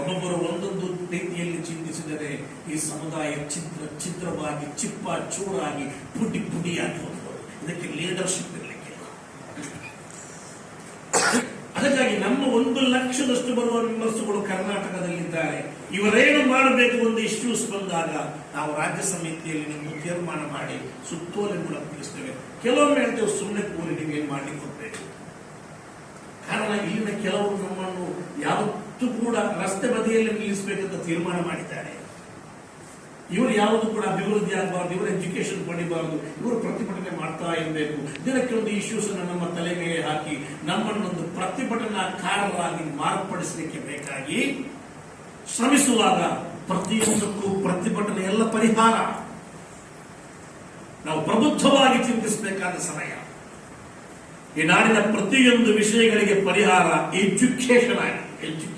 ಒಬ್ಬೊಬ್ಬರು ಒಂದೊಂದು ರೀತಿಯಲ್ಲಿ ಚಿಂತಿಸಿದರೆ ಈ ಸಮುದಾಯ ಚಿತ್ರ ಚಿತ್ರವಾಗಿ, ಚಿಪ್ಪ ಚೂರಾಗಿ, ಪುಡಿ ಪುಡಿಯಾಗಿ ಹೋಗ್ಬೋದು. ಇದಕ್ಕೆ ಲೀಡರ್ಶಿಪ್ ಇರಲಿಕ್ಕಿಲ್ಲ ಅದಕ್ಕಾಗಿ ನಮ್ಮ ಒಂದು ಲಕ್ಷದಷ್ಟು ಬರುವ ವಿಮರ್ಶೆಗಳು ಕರ್ನಾಟಕದಲ್ಲಿದ್ದಾರೆ. ಇವರೇನು ಮಾಡಬೇಕು ಒಂದು ಇಶ್ಯೂಸ್ ಬಂದಾಗ ನಾವು ರಾಜ್ಯ ಸಮಿತಿಯಲ್ಲಿ ನಿಮ್ಮ ತೀರ್ಮಾನ ಮಾಡಿ ಸುತ್ತೋಲೆ ಮೂಲಕ ತಿಳಿಸ್ತೇವೆ. ಕೆಲವೊಮ್ಮೆ ಹೇಳ್ತೇವೆ ಸುಮ್ಮನೆ ಕೂರಿ ನಿಮಗೆ ಮಾಡಲಿಕ್ಕೆ ಹೋಗ್ಬೇಕು ಕಾರಣ ಇಲ್ಲಿನ ಕೆಲವರು ನಮ್ಮನ್ನು ಯಾವತ್ತೂ ಕೂಡ ರಸ್ತೆ ಬದಿಯಲ್ಲಿ ನಿಲ್ಲಿಸಬೇಕಂತ ತೀರ್ಮಾನ ಮಾಡಿದ್ದಾರೆ. ಇವರು ಯಾವುದು ಕೂಡ ಅಭಿವೃದ್ಧಿ ಆಗಬಾರ್ದು, ಇವರು ಎಜುಕೇಶನ್ ಪಡಿಬಾರ್ದು, ಇವರು ಪ್ರತಿಭಟನೆ ಮಾಡ್ತಾ ಇರಬೇಕು. ದಿನಕ್ಕೆ ಒಂದು ಇಶ್ಯೂಸ್ ಅನ್ನು ನಮ್ಮ ತಲೆ ಮೇಲೆ ಹಾಕಿ ನಮ್ಮನ್ನೊಂದು ಪ್ರತಿಭಟನಾಕಾರರಾಗಿ ಮಾರ್ಪಡಿಸಲಿಕ್ಕೆ ಬೇಕಾಗಿ ಶ್ರಮಿಸುವಾಗ ಪ್ರತಿಯೊಂದಕ್ಕೂ ಪ್ರತಿಭಟನೆ ಎಲ್ಲ ಪರಿಹಾರ. ನಾವು ಪ್ರಬುದ್ಧವಾಗಿ ಚಿಂತಿಸಬೇಕಾದ ಸಮಯ. ಈ ನಾಡಿನ ಪ್ರತಿಯೊಂದು ವಿಷಯಗಳಿಗೆ ಪರಿಹಾರ ಎಜುಕೇಶನ್ ಆಗಿ ಎಜುಕೇಶನ್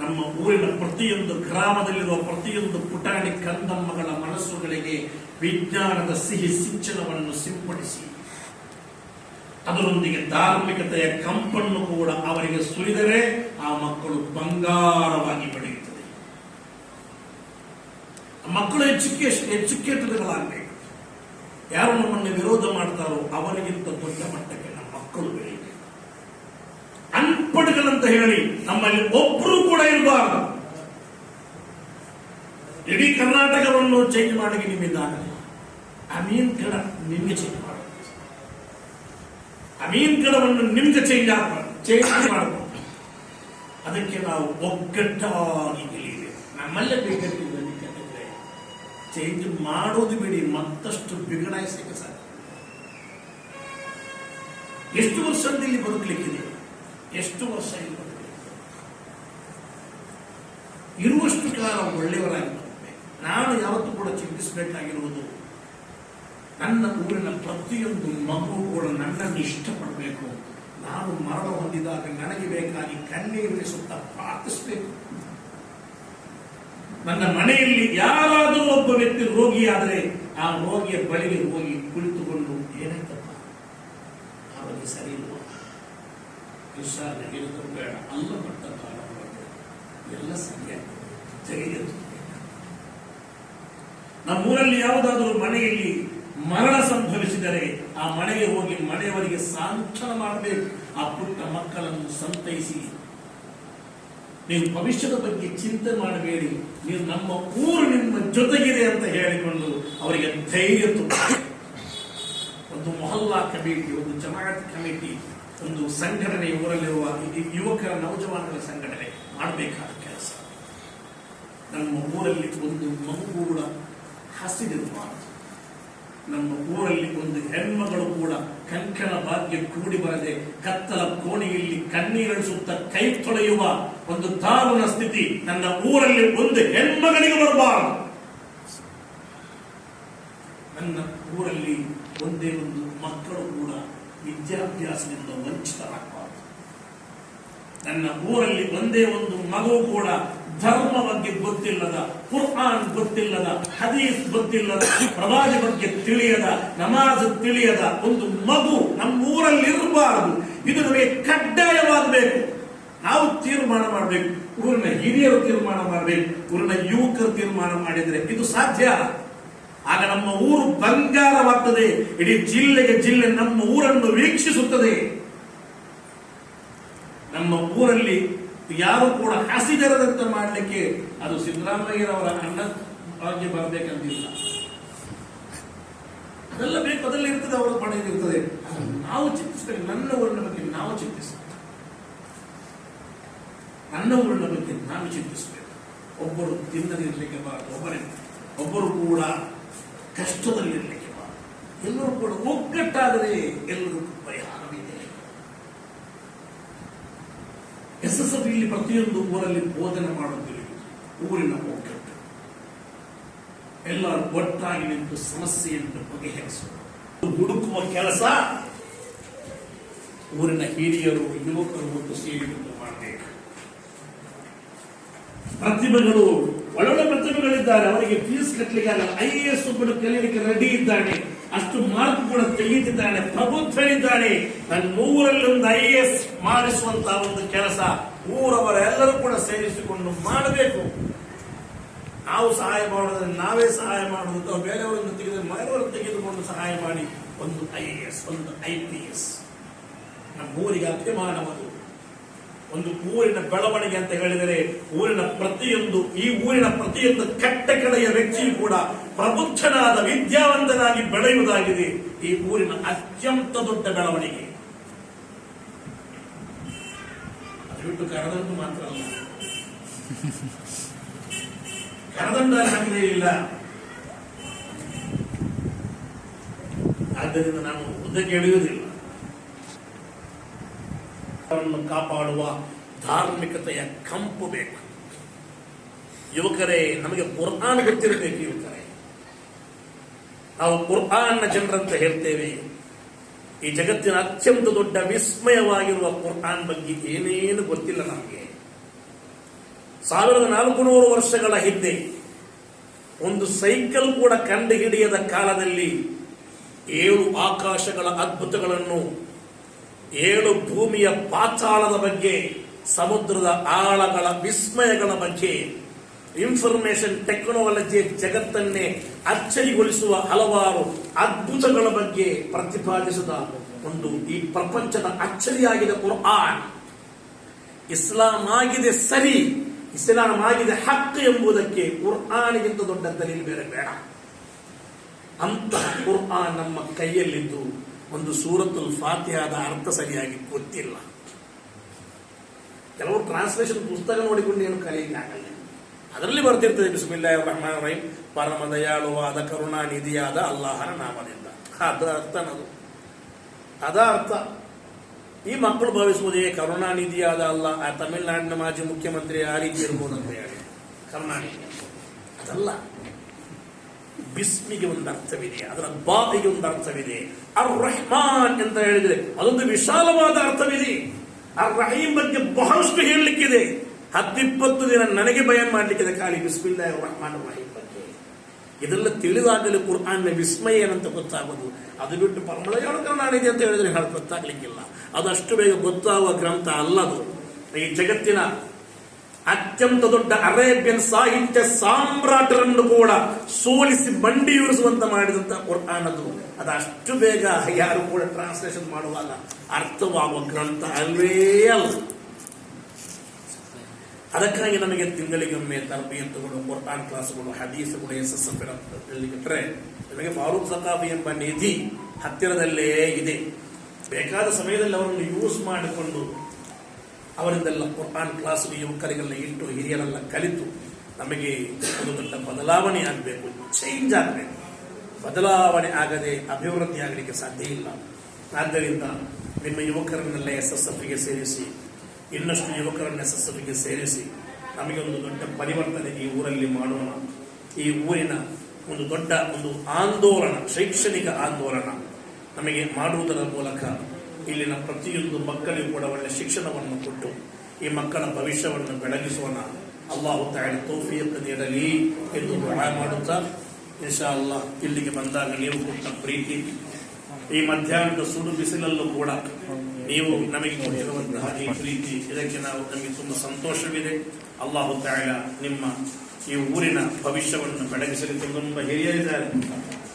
ನಮ್ಮ ಊರಿನ ಪ್ರತಿಯೊಂದು ಗ್ರಾಮದಲ್ಲಿರುವ ಪ್ರತಿಯೊಂದು ಪುಟಾಣಿ ಕಂದಮ್ಮಗಳ ಮನಸ್ಸುಗಳಿಗೆ ವಿಜ್ಞಾನದ ಸಿಹಿ ಸಿಂಚನವನ್ನು ಸಿಂಪಡಿಸಿ. ಅದರೊಂದಿಗೆ ಧಾರ್ಮಿಕತೆಯ ಕಂಪನ್ನು ಕೂಡ ಅವರಿಗೆ ಸುರಿದರೆ ಆ ಮಕ್ಕಳು ಬಂಗಾರವಾಗಿ ಬೆಳೆಯುತ್ತದೆ. ಮಕ್ಕಳು ಎಜುಕೇಶನ್ ಎಜುಕೇಟೆಡ್ಗಳಾಗಬೇಕು ಯಾರು ನಮ್ಮನ್ನು ವಿರೋಧ ಮಾಡ್ತಾರೋ ಅವರಿಗಿಂತ ದೊಡ್ಡ ಮಟ್ಟಕ್ಕೆ ನಮ್ಮ ಮಕ್ಕಳು ಬೆಳೆಯಬೇಕು ಅನ್ಪಡ್ಗಳಂತ ಹೇಳಿ ನಮ್ಮಲ್ಲಿ ಒಬ್ಬರು ಕೂಡ ಇರಬಾರದು. ಇಡೀ ಕರ್ನಾಟಕವನ್ನು ಚೇಂಜ್ ಮಾಡಲಿಕ್ಕೆ ನಿಮ್ಮಿಂದ ಅಮೀನ್ ಕಡ ನಿಮ್ಗೆ ಚೇಂಜ್ ಮಾಡಬೇಕು. ಅಮೀನ್ ಕಡವನ್ನು ನಿಮ್ಗೆ ಚೇಂಜ್ ಆಗಬಾರ್ದು. ಚೇಂಜ್ ಮಾಡಬಹುದು ಅದಕ್ಕೆ ನಾವು ಒಗ್ಗಟ್ಟಾಗಿ ನಮ್ಮಲ್ಲಿ ನಮ್ಮಲ್ಲೇ ಬೇಕಾಗಿಲ್ಲ ಚೇಂಜ್ ಮಾಡೋದು ಬಿಡಿ, ಮತ್ತಷ್ಟು ಬಿಗಡಾಯಿಸಲಿಕ್ಕೆ ಸಾಧ್ಯ ಎಷ್ಟು ವರ್ಷದಿಂದ ಇಲ್ಲಿ ಬದುಕಲಿಕ್ಕಿದೆ? ಎಷ್ಟು ವರ್ಷ ಇರಬೇಕು ಇರುವಷ್ಟು ಕಾಲ ಒಳ್ಳೆಯವರಾಗಿ ಬದುಕಬೇಕು ನಾನು ಯಾವತ್ತೂ ಕೂಡ ಚಿಂತಿಸಬೇಕಾಗಿರುವುದು ನನ್ನ ಊರಿನ ಪ್ರತಿಯೊಂದು ಮಗು ಕೂಡ ನನ್ನನ್ನು ಇಷ್ಟಪಡಬೇಕು. ನಾನು ಮರಣ ಹೊಂದಿದಾಗ ನನಗೆ ಬೇಕಾಗಿ ಕಣ್ಣೀರಿಸುತ್ತ ಪ್ರಾರ್ಥಿಸಬೇಕು. ನನ್ನ ಮನೆಯಲ್ಲಿ ಯಾರಾದರೂ ಒಬ್ಬ ವ್ಯಕ್ತಿ ರೋಗಿಯಾದರೆ ಆ ರೋಗಿಯ ಬಳಿಗೆ ಹೋಗಿ ಕುಳಿತುಕೊಂಡು ಏನಾಯ್ತಪ್ಪ ಅವರಿಗೆ ಸರಿ ಇಲ್ವಾ ವಿಶ್ರಾಂತಿ ಇರೋದು ಬೇಡ ಅಲ್ಲ ಪಟ್ಟ ಕಾಲ ಹೊರಗೆ ಎಲ್ಲ ಸರಿಯಾಗ್ತದೆ ನಮ್ಮೂರಲ್ಲಿ ಯಾವುದಾದರೂ ಮನೆಯಲ್ಲಿ ಮರಣ ಸಂಭವಿಸಿದರೆ ಆ ಮನೆಗೆ ಹೋಗಿ ಮನೆಯವರಿಗೆ ಸಾಂತ್ವನ ಮಾಡಬೇಕು. ಆ ಪುಟ್ಟ ಮಕ್ಕಳನ್ನು ಸಂತೈಸಿ. ನೀವು ಭವಿಷ್ಯದ ಬಗ್ಗೆ ಚಿಂತೆ ಮಾಡಬೇಡಿ. ನೀವು ನಮ್ಮ ಊರು ನಿಮ್ಮ ಜೊತೆಗಿದೆ ಅಂತ ಹೇಳಿಕೊಂಡು ಅವರಿಗೆ ಧೈರ್ಯ ಒಂದು ಮೊಹಲ್ಲಾ ಕಮಿಟಿ, ಒಂದು ಜಮಾಯತ್ ಕಮಿಟಿ, ಒಂದು ಸಂಘಟನೆ ಊರಲ್ಲಿರುವ ಯುವಕರ ನೌಜವಾನರ ಸಂಘಟನೆ ಮಾಡಬೇಕಾದ ನಮ್ಮ ಊರಲ್ಲಿ ಒಂದು ಮಂಗೂಳ ಕೂಡ ನಮ್ಮ ಊರಲ್ಲಿ ಒಂದು ಹೆಣ್ಮಗಳು ಕೂಡ ಕಂಕಣ ಭಾಗ್ಯ ಕೂಡಿ ಬರದೆ ಕತ್ತಲ ಕೋಣೆಯಲ್ಲಿ ಕಣ್ಣೀರಳಿಸುತ್ತ ಕೈ ತೊಳೆಯುವ ಒಂದು ದಾರುಣ ಸ್ಥಿತಿ ನನ್ನ ಊರಲ್ಲಿ ಒಂದು ಹೆಣ್ಮಗಳಿಗೆ ಬರಬಾರದು. ನನ್ನ ಊರಲ್ಲಿ ಒಂದೇ ಒಂದು ಮಕ್ಕಳು ಕೂಡ ವಿದ್ಯಾಭ್ಯಾಸದಿಂದ ವಂಚಿತರಾಗಬಾರದು. ನನ್ನ ಊರಲ್ಲಿ ಒಂದೇ ಒಂದು ಮಗು ಕೂಡ ಧರ್ಮ ಬಗ್ಗೆ ಗೊತ್ತಿಲ್ಲದ, ಕುರ್ಆನ್ ಗೊತ್ತಿಲ್ಲದ, ಹದೀಸ್ ಗೊತ್ತಿಲ್ಲದ, ಪ್ರವಾದಿ ಬಗ್ಗೆ ತಿಳಿಯದ, ನಮಾಜ್ ತಿಳಿಯದ ಒಂದು ಮಗು ನಮ್ಮೂರಲ್ಲಿ ಇರಬಾರದು ಇದು ನಮಗೆ ಕಡ್ಡಾಯವಾಗಬೇಕು. ನಾವು ತೀರ್ಮಾನ ಮಾಡಬೇಕು. ಊರಿನ ಹಿರಿಯರು ತೀರ್ಮಾನ ಮಾಡಬೇಕು. ಊರಿನ ಯುವಕರು ತೀರ್ಮಾನ ಮಾಡಿದರೆ ಇದು ಸಾಧ್ಯ? ಆಗ ನಮ್ಮ ಊರು ಬಂಗಾರವಾಗ್ತದೆ. ಇಡೀ ಜಿಲ್ಲೆಗೆ ಜಿಲ್ಲೆ ನಮ್ಮ ಊರನ್ನು ವೀಕ್ಷಿಸುತ್ತದೆ. ನಮ್ಮ ಊರಲ್ಲಿ ಯಾರು ಕೂಡ ಹಸಿದರದಂತೆ ಮಾಡಲಿಕ್ಕೆ ಅದು ಸಿದ್ದರಾಮಯ್ಯರವರ ಅಣ್ಣ ಭಾಗ್ಯ ಬರಬೇಕಂತಿಲ್ಲ ಅದೆಲ್ಲ ಬೇಕು ಅದೆಲ್ಲ ಇರ್ತದೆ ಅವರ ಪಡೆಯಲ್ಲಿ ಇರ್ತದೆ ಅದನ್ನು ನಾವು ಚಿಂತಿಸಬೇಕು ನನ್ನ ಊರಿನ ಬಗ್ಗೆ ನಾವು ಚಿಂತಿಸಬೇಕು ನನ್ನ ಊರಿನ ಬಗ್ಗೆ ನಾವು ಚಿಂತಿಸಬೇಕು ಒಬ್ಬರು ತಿನ್ನದಿರ್ಲಿಕ್ಕೆ ಬಾರದು ಒಬ್ಬರೇ ಒಬ್ಬರು ಕೂಡ ಕಷ್ಟದಲ್ಲಿರ್ಲಿಕ್ಕೆ ಬಾರದು ಎಲ್ಲರೂ ಕೂಡ ಒಗ್ಗಟ್ಟಾದರೆ ಎಲ್ಲರಿಗೂ ಪರಿಹಾರವಿದೆ ಎಸ್ ಎಸ್ ಎಫ್ ಇಲ್ಲಿ ಪ್ರತಿಯೊಂದು ಊರಲ್ಲಿ ಬೋಧನೆ ಮಾಡುತ್ತಿಲ್ಲ ಊರಿನ ಒಗ್ಗಟ್ಟು ಎಲ್ಲರೂ ಒಟ್ಟಾಗಿ ನಿಂತು ಸಮಸ್ಯೆಯನ್ನು ಬಗೆಹರಿಸುವುದು ಹುಡುಕುವ ಕೆಲಸ ಊರಿನ ಹಿರಿಯರು, ಯುವಕರು ಮತ್ತು ಸೇರಿಕೊಂಡು ಮಾಡಬೇಕು. ಪ್ರತಿಭೆಗಳು, ಒಳ್ಳೊಳ್ಳೆ ಪ್ರತಿಭೆಗಳಿದ್ದಾರೆ. ಅವರಿಗೆ ಫೀಸ್ ಕಟ್ಟಲಿಕ್ಕೆ ಐ ಎ ಎಸ್ ಒಬ್ಬರು ಕಲಿಯಲಿಕ್ಕೆ ರೆಡಿ ಇದ್ದಾನೆ ಅಷ್ಟು ಮಾರ್ಕ್ ಕೂಡ ತೆಗೆದಿದ್ದಾನೆ ಪ್ರಬುದ್ಧನಿದ್ದಾನೆ ನನ್ನ ಊರಲ್ಲಿ ಒಂದು ಐ ಎ ಎಸ್ ಮಾಡಿಸುವಂತಹ ಒಂದು ಕೆಲಸ ಊರವರೆಲ್ಲರೂ ಕೂಡ ಸೇರಿಸಿಕೊಂಡು ಮಾಡಬೇಕು. ನಾವು ಸಹಾಯ ಮಾಡೋದ್ರೆ ನಾವೇ ಸಹಾಯ ಮಾಡೋದು ಬೇರೆಯವರನ್ನು ತೆಗೆದು ಮನೆಯವರು ತೆಗೆದುಕೊಂಡು ಸಹಾಯ ಮಾಡಿ ಒಂದು ಐ ಎ ಎಸ್ ಒಂದು ಐ ಪಿ ಎಸ್ ನಮ್ಮ ಊರಿಗೆ ಅಭಿಮಾನವದು. ಒಂದು ಊರಿನ ಬೆಳವಣಿಗೆ ಅಂತ ಹೇಳಿದರೆ ಊರಿನ ಪ್ರತಿಯೊಂದು, ಈ ಊರಿನ ಪ್ರತಿಯೊಂದು ಕಟ್ಟ ಕಡೆಯ ವ್ಯಕ್ತಿಯು ಕೂಡ ಪ್ರಬುದ್ಧನಾದ, ವಿದ್ಯಾವಂತನಾಗಿ ಬೆಳೆಯುವುದಾಗಿದೆ. ಈ ಊರಿನ ಅತ್ಯಂತ ದೊಡ್ಡ ಬೆಳವಣಿಗೆ. ಅದು ಬಿಟ್ಟು ಕರದಂಟು ಮಾತ್ರ ಅಲ್ಲ. ಕರದಂಡ ಇಲ್ಲ. ಆದ್ದರಿಂದ ನಾನು ಮುಂದಕ್ಕೆ ಎಳೆಯುವುದಿಲ್ಲ. ಕಾಪಾಡುವ ಧಾರ್ಮಿಕತೆಯ ಕಂಪು ಬೇಕು. ಯುವಕರೇ, ನಮಗೆ ಕುರ್ಆನ್ ಗೊತ್ತಿರಬೇಕು ಯುವಕರೇ. ನಾವು ಕುರ್ಆನ್ನ ಜನರಂತ ಹೇಳ್ತೇವೆ. ಈ ಜಗತ್ತಿನ ಅತ್ಯಂತ ದೊಡ್ಡ ವಿಸ್ಮಯವಾಗಿರುವ ಕುರ್ಆನ್ ಬಗ್ಗೆ ಏನೇನು ಗೊತ್ತಿಲ್ಲ ನಮಗೆ. ಸಾವಿರದ ನಾಲ್ಕು ನೂರು ವರ್ಷಗಳ ಹಿಂದೆ, ಒಂದು ಸೈಕಲ್ ಕೂಡ ಕಂಡುಹಿಡಿಯದ ಕಾಲದಲ್ಲಿ ಏಳು ಆಕಾಶಗಳ ಅದ್ಭುತಗಳನ್ನು ಏಳು ಭೂಮಿಯ ಪಾತಾಳದ ಬಗ್ಗೆ, ಸಮುದ್ರದ ಆಳಗಳ ವಿಸ್ಮಯಗಳ ಬಗ್ಗೆ ಇನ್ಫಾರ್ಮೇಶನ್ ಟೆಕ್ನಾಲಜಿ ಜಗತ್ತನ್ನೇ ಅಚ್ಚರಿಗೊಳಿಸುವ ಹಲವಾರು ಅದ್ಭುತಗಳ ಬಗ್ಗೆ ಪ್ರತಿಪಾದಿಸಿದ ಒಂದು ಈ ಪ್ರಪಂಚದ ಅಚ್ಚರಿಯಾಗಿದೆ ಕುರ್ಆನ್. ಇಸ್ಲಾಂ ಆಗಿದೆ ಸರಿ ಇಸ್ಲಾಂ ಆಗಿದೆ ಹಕ್ಕು ಎಂಬುದಕ್ಕೆ ಕುರ್ಆನಿಗಿಂತ ದೊಡ್ಡ ದಲೀಲ್ ಬೇರೆ ಬೇಡ. ಅಂತಹ ಕುರ್ಆನ್ ನಮ್ಮ ಕೈಯಲ್ಲಿದ್ದು ಒಂದು ಸೂರത്തുಲ್ ಫಾತಿಹಾದ ಅರ್ಥ ಸರಿಯಾಗಿ ಗೊತ್ತಿಲ್ಲ. ಕೆಲವು ಟ್ರಾನ್ಸ್ಲೇಷನ್ ಪುಸ್ತಕ ನೋಡಿಕೊಂಡು ಏನು ಕಲಿಯಕ್ಕಾಗಲ್ಲ ಅದರಲ್ಲಿ ಬರ್ತಿರ್ತದೆ ಬಿಸ್ಮಿಲ್ಲಾ ರಹಮಾನ್ ರಹೀಂ ಪರಮ ದಯಾಳುವಾದ ಕರುಣಾನಿಧಿಯಾದ ಅಲ್ಲಾಹನ ನಾಮದಿಂದ. ಅದ ಅರ್ಥ ಅದು ಅದ ಅರ್ಥ. ಈ ಮಕ್ಕಳು ಭಾವಿಸುವುದೇ ಕರುಣಾನಿಧಿಯಾದ ಅಲ್ಲ, ಆ ತಮಿಳುನಾಡಿನ ಮಾಜಿ ಮುಖ್ಯಮಂತ್ರಿ ಆ ರೀತಿ ಇರ್ಬೋದು ಅಂತ ಹೇಳಿ ಕರುಣಾನಿಧಿ ಅದಲ್ಲ. ಬಿಸ್ಮಿಗೆ ಒಂದು ಅರ್ಥವಿದೆ, ಅದರ ಬಾಬಿಗೆ ಒಂದು ಅರ್ಥವಿದೆ. ಅರ್ ರಹಮಾನ್ ಅಂತ ಹೇಳಿದರೆ ಅದೊಂದು ವಿಶಾಲವಾದ ಅರ್ಥವಿದೆ. ಅರ್ ರಹೀಂ ಬಗ್ಗೆ ಬಹಳಷ್ಟು ಹೇಳಲಿಕ್ಕಿದೆ. ಹತ್ತಿಪ್ಪತ್ತು ದಿನ ನನಗೆ ಭಯ ಮಾಡಲಿಕ್ಕಿದೆ ಖಾಲಿ ಬಿಸ್ಮಿಲ್ಲಾ ರಹಮಾನ್ ರಹೀಂ ಬಗ್ಗೆ. ಇದೆಲ್ಲ ತಿಳಿದಾಗಲೇ ಕುರ್ಆನ್ನ ವಿಸ್ಮಯ ಏನಂತ ಗೊತ್ತಾಗೋದು. ಅದು ಬಿಟ್ಟು ಪರಮದಯಾಳು ಕರುಣಾನಿಧಿ ಅಂತ ಹೇಳಿದ್ರೆ ಹೇಳಿ ಗೊತ್ತಾಗ್ಲಿಕ್ಕಿಲ್ಲ. ಅದಷ್ಟು ಬೇಗ ಗೊತ್ತಾಗುವ ಗ್ರಂಥ ಅಲ್ಲದು. ಈ ಜಗತ್ತಿನ ಅತ್ಯಂತ ದೊಡ್ಡ ಅರೇಬಿಯನ್ ಸಾಹಿತ್ಯ ಸಾಮ್ರಾಟರನ್ನು ಕೂಡ ಸೋಲಿಸಿ ಮಂಡಿಯೂರಿಸುವಂತ ಮಾಡಿದಂತ ಅದು ಅದು ಅಷ್ಟು ಬೇಗ ಯಾರು ಕೂಡ ಟ್ರಾನ್ಸ್ಲೇಷನ್ ಮಾಡುವಾಗ ಅರ್ಥವಾಗುವ ಗ್ರಂಥ ಅಲ್ವೇ ಅಲ್ಲ. ಅದಕ್ಕಾಗಿ ನಮಗೆ ತಿಂಗಳಿಗೊಮ್ಮೆ ತರಬೇತುಗಳು ಕುರ್ಆನ್ ಕ್ಲಾಸ್ಗಳು, ಹದೀಸುಗಳು ಎಸ್ ಎಸ್ ಎಫ್ ಹೇಳಿಬಿಟ್ರೆ, ನಮಗೆ ಫಾರೂಕ್ ಸಕಾಫಿ ಎಂಬ ನಿಧಿ ಹತ್ತಿರದಲ್ಲೇ ಇದೆ. ಬೇಕಾದ ಸಮಯದಲ್ಲಿ ಅವರನ್ನು ಯೂಸ್ ಮಾಡಿಕೊಂಡು ಅವರಿಂದೆಲ್ಲ ಕುರ್ಆನ್ ಕ್ಲಾಸ್ ಯುವಕರಿಗೆಲ್ಲ ಇಟ್ಟು ಹಿರಿಯರೆಲ್ಲ ಕಲಿತು ನಮಗೆ ಒಂದು ದೊಡ್ಡ ಬದಲಾವಣೆ ಆಗಬೇಕು ಚೇಂಜ್ ಆಗಬೇಕು. ಬದಲಾವಣೆ ಆಗದೆ ಅಭಿವೃದ್ಧಿ ಆಗಲಿಕ್ಕೆ ಸಾಧ್ಯ ಇಲ್ಲ. ಆದ್ದರಿಂದ ನಿಮ್ಮ ಯುವಕರನ್ನೆಲ್ಲ ಎಸ್ ಎಸ್ ಎಫ್ಗೆ ಸೇರಿಸಿ, ಇನ್ನಷ್ಟು ಯುವಕರನ್ನ ಎಸ್ ಎಸ್ ಎಫ್ಗೆ ಸೇರಿಸಿ ನಮಗೆ ಒಂದು ದೊಡ್ಡ ಪರಿವರ್ತನೆ ಈ ಊರಲ್ಲಿ ಮಾಡೋಣ. ಈ ಊರಿನ ಒಂದು ದೊಡ್ಡ ಒಂದು ಆಂದೋಲನ, ಶೈಕ್ಷಣಿಕ ಆಂದೋಲನ ನಮಗೆ ಮಾಡುವುದರ ಮೂಲಕ ಇಲ್ಲಿನ ಪ್ರತಿಯೊಂದು ಮಕ್ಕಳಿಗೂ ಕೂಡ ಒಳ್ಳೆ ಶಿಕ್ಷಣವನ್ನು ಕೊಟ್ಟು ಈ ಮಕ್ಕಳ ಭವಿಷ್ಯವನ್ನು ಬೆಳಗಿಸೋಣ. ಅಲ್ಲಾಹು ತಾಯಿ ತೌಫಿಯತ್ ನೀಡಲಿ ಎಂದು ದುಆ ಮಾಡುತ್ತಾ. ಇನ್ಶಾ ಅಲ್ಲಾ ಇಲ್ಲಿಗೆ ಬಂದಾಗ ನೀವು ಕೊಟ್ಟ ಪ್ರೀತಿ, ಈ ಮಧ್ಯಾಹ್ನದ ಸುಡು ಬಿಸಿಲಲ್ಲೂ ಕೂಡ ನೀವು ನಮಗೆ ಕೊಟ್ಟಿರುವಂತಹ ಈ ಪ್ರೀತಿ, ಇದಕ್ಕೆ ನಾವು ನಮಗೆ ತುಂಬಾ ಸಂತೋಷವಿದೆ. ಅಲ್ಲಾಹು ತಾಯ ನಿಮ್ಮ ಈ ಊರಿನ ಭವಿಷ್ಯವನ್ನು ಬೆಳಗಿಸಲಿ ತುಂಬ ಹಿರಿಯರಿದ್ದಾರೆ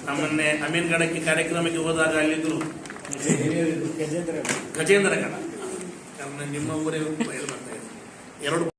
ನಮ್ಮನ್ನೇ ಅಮೀನ್ ಗಡಕ್ಕೆ ಕಾರ್ಯಕ್ರಮಕ್ಕೆ ಹೋದಾಗ ಅಲ್ಲಿದ್ರು. ಗಜೇಂದ್ರ ಗಜೇಂದ್ರ ಗಣ. ನಿಮ್ಮ ಊರೇ ಬರ್ತಾ ಇದೆ ಎರಡು